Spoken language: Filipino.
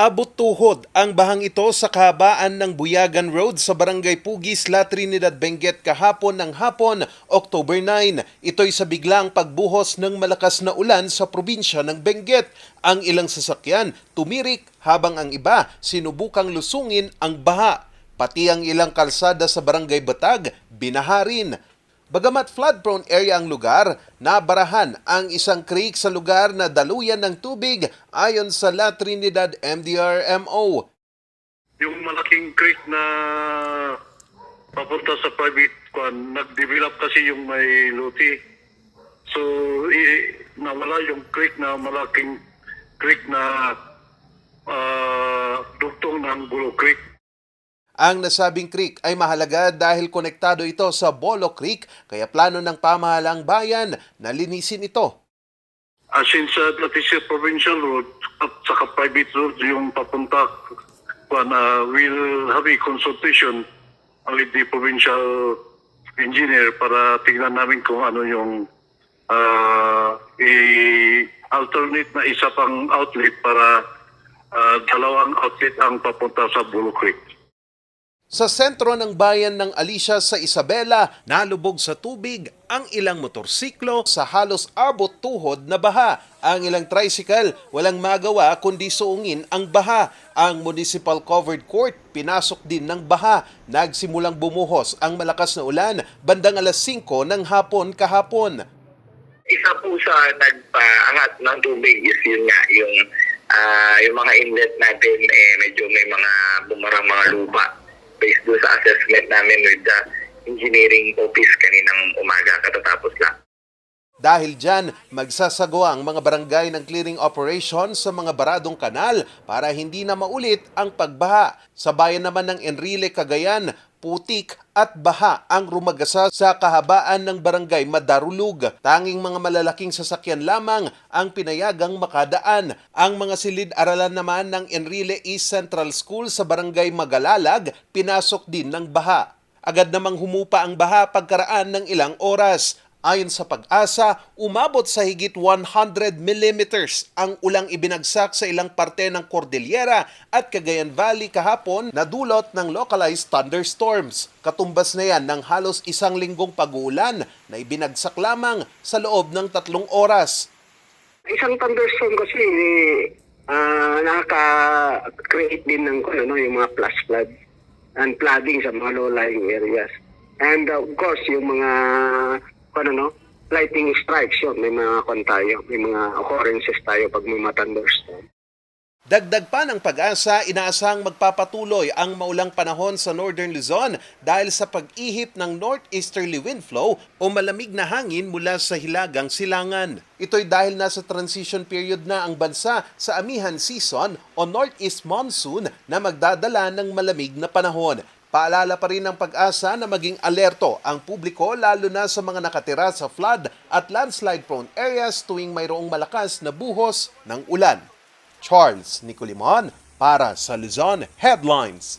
Abot tuhod ang bahang ito sa kahabaan ng Buyagan Road sa Barangay Pugis, La Trinidad, Benguet kahapon ng hapon, October 9. Ito'y sa biglang pagbuhos ng malakas na ulan sa probinsya ng Benguet. Ang ilang sasakyan tumirik habang ang iba sinubukang lusungin ang baha. Pati ang ilang kalsada sa Barangay Batag, binaharin. Bagamat flood-prone area ang lugar, nabarahan ang isang creek sa lugar na daluyan ng tubig ayon sa La Trinidad MDRMO. Yung malaking creek na papunta sa private kwan, nag-develop kasi yung may luti. So, i- nawala yung creek na malaking creek na ah, dugtong ng Bulo Creek. Ang nasabing creek ay mahalaga dahil konektado ito sa Bolo Creek kaya plano ng pamahalang bayan na linisin ito. As in sa that is provincial road at saka private road yung papunta kwan, ah, we'll have a consultation with the provincial engineer para tingnan namin kung ano yung ah, i-alternate na isa pang outlet para ah, dalawang outlet ang papunta sa Bulo Creek. Sa sentro ng bayan ng Alicia sa Isabela, nalubog sa tubig ang ilang motorsiklo sa halos abot tuhod na baha. Ang ilang tricycle walang magawa kundi suungin ang baha. Ang municipal covered court pinasok din ng baha. Nagsimulang bumuhos ang malakas na ulan bandang alas 5 ng hapon kahapon. isa po sa nagpaangat ng tubig is yun nga, yung, ah, yung mga inlet natin, eh, medyo may mga bumarang mga lupa assessment namin with the engineering office kaninang umaga katatapos lang. Dahil dyan, magsasagawa ang mga barangay ng clearing operation sa mga baradong kanal para hindi na maulit ang pagbaha. Sa bayan naman ng Enrile, Cagayan, putik at baha ang rumagasa sa kahabaan ng barangay Madarulug. Tanging mga malalaking sasakyan lamang ang pinayagang makadaan. Ang mga silid-aralan naman ng Enrile East Central School sa barangay Magalalag, pinasok din ng baha. Agad namang humupa ang baha pagkaraan ng ilang oras. Ayon sa pag-asa, umabot sa higit 100 millimeters ang ulang ibinagsak sa ilang parte ng Cordillera at Cagayan Valley kahapon na dulot ng localized thunderstorms. Katumbas na yan ng halos isang linggong pag-uulan na ibinagsak lamang sa loob ng tatlong oras. Isang thunderstorm kasi ah, nakaka-create din ng ano, yung mga flash floods and flooding sa mga low-lying areas. And uh, of course, yung mga ano, no, lightning strikes yun. May mga kon tayo, may mga occurrences tayo pag may thunderstorm. Dagdag pa ng pag-asa, inaasahang magpapatuloy ang maulang panahon sa Northern Luzon dahil sa pag-ihip ng northeasterly wind flow o malamig na hangin mula sa hilagang silangan. Ito'y dahil nasa transition period na ang bansa sa amihan season o northeast monsoon na magdadala ng malamig na panahon. Paalala pa rin ng pag-asa na maging alerto ang publiko lalo na sa mga nakatira sa flood at landslide prone areas tuwing mayroong malakas na buhos ng ulan. Charles Nicolimon para sa Luzon Headlines.